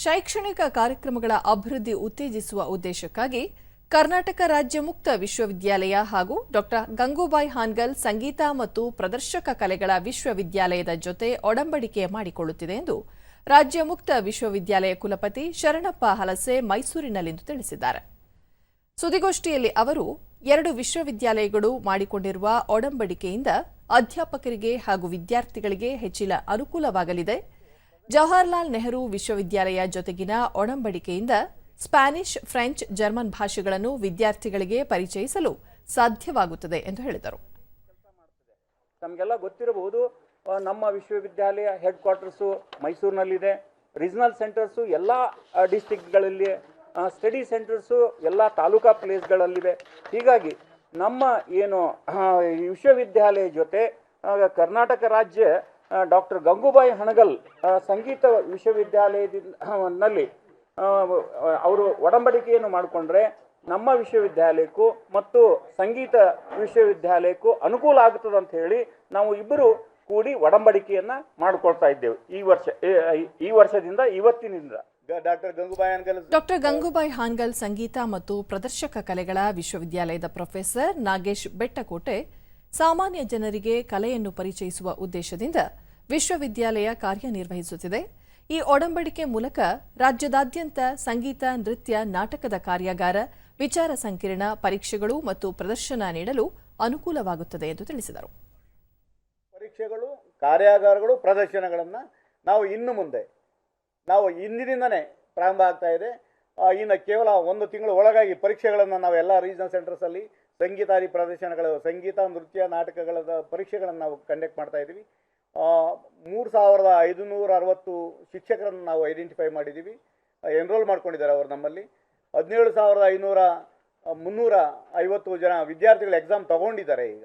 ಶೈಕ್ಷಣಿಕ ಕಾರ್ಯಕ್ರಮಗಳ ಅಭಿವೃದ್ಧಿ ಉತ್ತೇಜಿಸುವ ಉದ್ದೇಶಕ್ಕಾಗಿ ಕರ್ನಾಟಕ ರಾಜ್ಯ ಮುಕ್ತ ವಿಶ್ವವಿದ್ಯಾಲಯ ಹಾಗೂ ಡಾ ಗಂಗೂಬಾಯಿ ಹಾನ್ಗಲ್ ಸಂಗೀತ ಮತ್ತು ಪ್ರದರ್ಶಕ ಕಲೆಗಳ ವಿಶ್ವವಿದ್ಯಾಲಯದ ಜೊತೆ ಒಡಂಬಡಿಕೆ ಮಾಡಿಕೊಳ್ಳುತ್ತಿದೆ ಎಂದು ರಾಜ್ಯ ಮುಕ್ತ ವಿಶ್ವವಿದ್ಯಾಲಯ ಕುಲಪತಿ ಶರಣಪ್ಪ ಹಲಸೆ ಮೈಸೂರಿನಲ್ಲಿಂದು ತಿಳಿಸಿದ್ದಾರೆ. ಸುದ್ದಿಗೋಷ್ಠಿಯಲ್ಲಿ ಅವರು, ಎರಡು ವಿಶ್ವವಿದ್ಯಾಲಯಗಳು ಮಾಡಿಕೊಂಡಿರುವ ಒಡಂಬಡಿಕೆಯಿಂದ ಅಧ್ಯಾಪಕರಿಗೆ ಹಾಗೂ ವಿದ್ಯಾರ್ಥಿಗಳಿಗೆ ಹೆಚ್ಚಿನ ಅನುಕೂಲವಾಗಲಿದೆ. ಜವಾಹರ್ಲಾಲ್ ನೆಹರು ವಿಶ್ವವಿದ್ಯಾಲಯ ಜೊತೆಗಿನ ಒಡಂಬಡಿಕೆಯಿಂದ ಸ್ಪ್ಯಾನಿಷ್, ಫ್ರೆಂಚ್, ಜರ್ಮನ್ ಭಾಷೆಗಳನ್ನು ವಿದ್ಯಾರ್ಥಿಗಳಿಗೆ ಪರಿಚಯಿಸಲು ಸಾಧ್ಯವಾಗುತ್ತದೆ ಎಂದು ಹೇಳಿದರು. ನಮಗೆಲ್ಲ ಗೊತ್ತಿರಬಹುದು ನಮ್ಮ ವಿಶ್ವವಿದ್ಯಾಲಯ ಹೆಡ್ ಕ್ವಾರ್ಟರ್ಸು ಮೈಸೂರಿನಲ್ಲಿದೆ. ರೀಜನಲ್ ಸೆಂಟರ್ಸು ಎಲ್ಲ ಡಿಸ್ಟಿಕ್ಗಳಲ್ಲಿ ಸ್ಟಡಿ ಸೆಂಟರ್ಸು ಎಲ್ಲ ತಾಲೂಕಾ ಪ್ಲೇಸ್ಗಳಲ್ಲಿವೆ. ಹೀಗಾಗಿ ನಮ್ಮ ಏನು ವಿಶ್ವವಿದ್ಯಾಲಯ ಜೊತೆ ಕರ್ನಾಟಕ ರಾಜ್ಯ ಡಾಕ್ಟರ್ ಗಂಗೂಬಾಯಿ ಹಣಗಲ್ ಸಂಗೀತ ವಿಶ್ವವಿದ್ಯಾಲಯದಿಂದ ನಲ್ಲಿ ಅವರು ಒಡಂಬಡಿಕೆಯನ್ನು ಮಾಡಿಕೊಂಡ್ರೆ ನಮ್ಮ ವಿಶ್ವವಿದ್ಯಾಲಯಕ್ಕೂ ಮತ್ತು ಸಂಗೀತ ವಿಶ್ವವಿದ್ಯಾಲಯಕ್ಕೂ ಅನುಕೂಲ ಆಗ್ತದೆ ಅಂತ ಹೇಳಿ ನಾವು ಇಬ್ಬರು ಕೂಡಿ ಒಡಂಬಡಿಕೆಯನ್ನು ಮಾಡಿಕೊಳ್ತಾ ಇದ್ದೇವೆ ಈ ವರ್ಷ ಈ- ಈ ವರ್ಷದಿಂದ ಇವತ್ತಿನಿಂದ. ಡಾಕ್ಟರ್ ಗಂಗೂಬಾಯಿ ಹಾನ್ಗಲ್ ಡಾಕ್ಟರ್ ಗಂಗೂಬಾಯಿ ಹಾನ್ಗಲ್ ಸಂಗೀತ ಮತ್ತು ಪ್ರದರ್ಶಕ ಕಲೆಗಳ ವಿಶ್ವವಿದ್ಯಾಲಯದ ಪ್ರೊಫೆಸರ್ ನಾಗೇಶ್ ಬೆಟ್ಟಕೋಟೆ ಸಾಮಾನ್ಯ ಜನರಿಗೆ ಕಲೆಯನ್ನು ಪರಿಚಯಿಸುವ ಉದ್ದೇಶದಿಂದ ವಿಶ್ವವಿದ್ಯಾಲಯ ಕಾರ್ಯನಿರ್ವಹಿಸುತ್ತಿದೆ. ಈ ಒಡಂಬಡಿಕೆ ಮೂಲಕ ರಾಜ್ಯದಾದ್ಯಂತ ಸಂಗೀತ, ನೃತ್ಯ, ನಾಟಕದ ಕಾರ್ಯಾಗಾರ, ವಿಚಾರ ಸಂಕಿರಣ, ಪರೀಕ್ಷೆಗಳು ಮತ್ತು ಪ್ರದರ್ಶನ ನೀಡಲು ಅನುಕೂಲವಾಗುತ್ತದೆ ಎಂದು ತಿಳಿಸಿದರು. ಪರೀಕ್ಷೆಗಳು, ಕಾರ್ಯಾಗಾರಗಳು, ಪ್ರದರ್ಶನಗಳನ್ನು ನಾವು ಇನ್ನು ಮುಂದೆ, ನಾವು ಇಂದಿನಿಂದನೇ ಪ್ರಾರಂಭ ಆಗ್ತಾ ಇದೆ. ಇನ್ನು ಕೇವಲ ಒಂದು ತಿಂಗಳು ಒಳಗಾಗಿ ಪರೀಕ್ಷೆಗಳನ್ನು ನಾವು ಎಲ್ಲ ರೀಜನಲ್ ಸೆಂಟರ್ಸಲ್ಲಿ ಸಂಗೀತಾದಿ ಪ್ರದರ್ಶನಗಳು, ಸಂಗೀತ, ನೃತ್ಯ ನಾಟಕಗಳ ಪರೀಕ್ಷೆಗಳನ್ನು ನಾವು ಕಂಡಕ್ಟ್ ಮಾಡ್ತಾ ಇದ್ದೀವಿ. ಮೂರು ಸಾವಿರದ ಐದುನೂರ ಅರವತ್ತು ಶಿಕ್ಷಕರನ್ನು ನಾವು ಐಡೆಂಟಿಫೈ ಮಾಡಿದ್ದೀವಿ. ಎನ್ರೋಲ್ ಮಾಡ್ಕೊಂಡಿದ್ದಾರೆ ಅವರು ನಮ್ಮಲ್ಲಿ. ಹದಿನೇಳು ಸಾವಿರದ ಐನೂರ ಮುನ್ನೂರ ಐವತ್ತು ಜನ ವಿದ್ಯಾರ್ಥಿಗಳು ಎಕ್ಸಾಮ್ ತಗೊಂಡಿದ್ದಾರೆ ಈಗ.